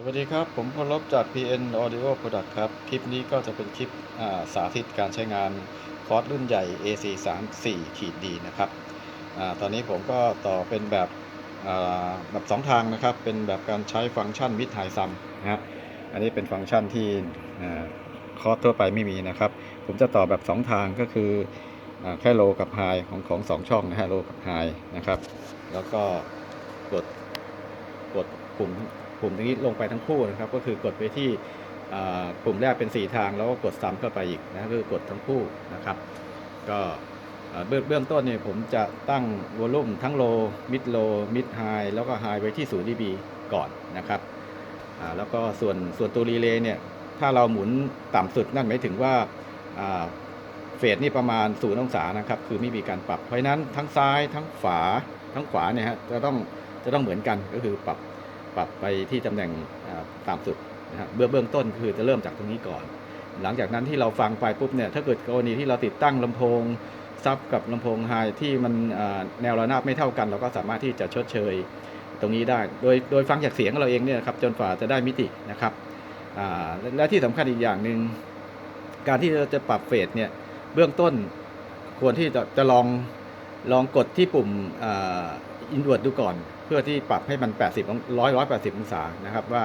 สวัสดีครับ ผมพลลบจาก PN Audio Product ครับ คลิปนี้ก็จะเป็นคลิปาสาธิตการใช้งานคอร์สรุ่นใหญ่ AC 3 4ขีดดีนะครับอตอนนี้ผมก็ต่อเป็นแบบแบบสองทางนะครับ เป็นแบบการใช้ฟังก์ชัน Mid High Sum นะฮะอันนี้เป็นฟังก์ชันที่คอร์สทั่วไปไม่มีนะครับ ผมจะต่อแบบ 2 ทางก็คืออแค่โลกับไฮของของสองช่องนะฮะโลกับไฮนะครับ แล้วก็กดกดปุ่ม ปุ่มตรงนี้ลงไปทั้งคู่นะครับ ก็คือกดไปที่ปุ่มแรกเป็น 4 ทาง แล้วก็กดซ้ำเข้าไปอีกนะคือกดทั้งคู่นะครับ ก็เบื้องต้นเนี่ยผมจะตั้งวอลลุ่มทั้งโลมิดโลมิดไฮแล้วก็ไฮไว้ที่0 dB ก่อนนะครับแล้วก็ส่วนส่วนตัวรีเลย์เนี่ยถ้าเราหมุนต่ำสุดนั่นหมายถึงว่าอ่าเฟสนี่ประมาณ0องศานะครับคือไม่มีการปรับเพราะฉะนั้นทั้งซ้ายทั้งฝาทั้งขวาเนี่ยฮะจะต้องจะต้องเหมือนกันก็คือปรับ ปรับไปที่ตำแหน่งอ่าต่ำสุดนะฮะเบื้องเบื้องต้นคือจะเริ่มจากตรงนี้ก่อน หลังจากนั้นที่เราฟังไปปุ๊บเนี่ยถ้าเกิดกรณีที่เราติดตั้งลำโพงซับกับลำโพงไฮที่มันแนวระนาบไม่เท่ากัน เราก็สามารถที่จะชดเชยตรงนี้ได้ โดยโดยฟังจากเสียงเราเองเนี่ยครับจนฝ่าจะได้มิตินะครับและที่สำคัญอีกอย่างหนึ่งการที่เราจะปรับเฟสเนี่ยเบื้องต้นควรที่จะจะลองลองกดที่ปุ่ม อินเวอร์ดูก่อน เพื่อที่ปรับให้มัน 80องร้อยร้อยแปดสิบองศานะครับว่า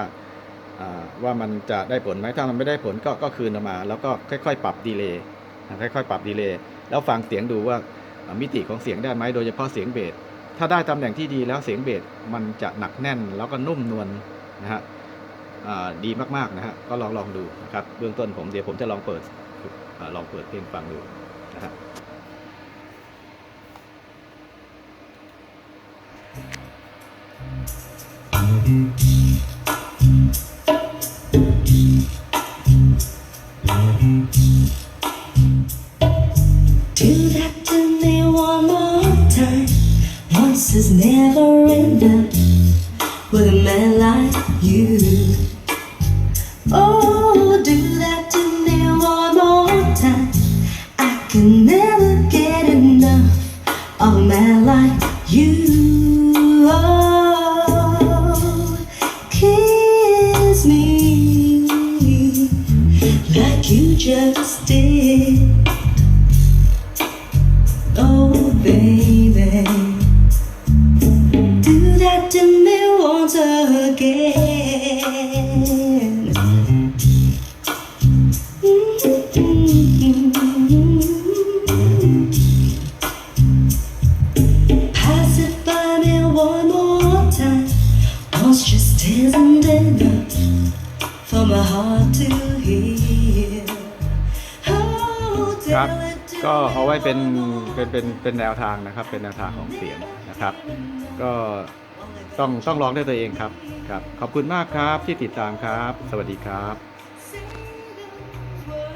ว่ามันจะได้ผลไหมถ้ามันไม่ได้ผลก็ก็คืนออกมา แล้วก็ค่อยๆ ปรับดีเลย์ค่อยๆ ปรับดีเลย์แล้วฟังเสียงดูว่ามิติของเสียงได้ไหมโดยเฉพาะเสียงเบสถ้าได้ตำแหน่งที่ดีแล้วเสียงเบสมันจะหนักแน่นแล้วก็นุ่มนวลนะฮะดีมากๆนะฮะก็ลองลองดูนะครับเบื้องต้นผมเดี๋ยวผมจะลองเปิดอลองเปิดเพลงฟังดูนะฮะ Do that to me one more time. Once is never enough with a man like you. Oh, kiss me like you just did. Oh, baby, do that to me once again. Oh, ครับ ก็เอาไว้เป็นเป็นเป็นเป็นแนวทางนะครับ เป็นแนวทางของเสียงนะครับ ก็ต้องต้องลองด้วยตัวเองครับครับ ขอบคุณมากครับที่ติดตามครับ สวัสดีครับ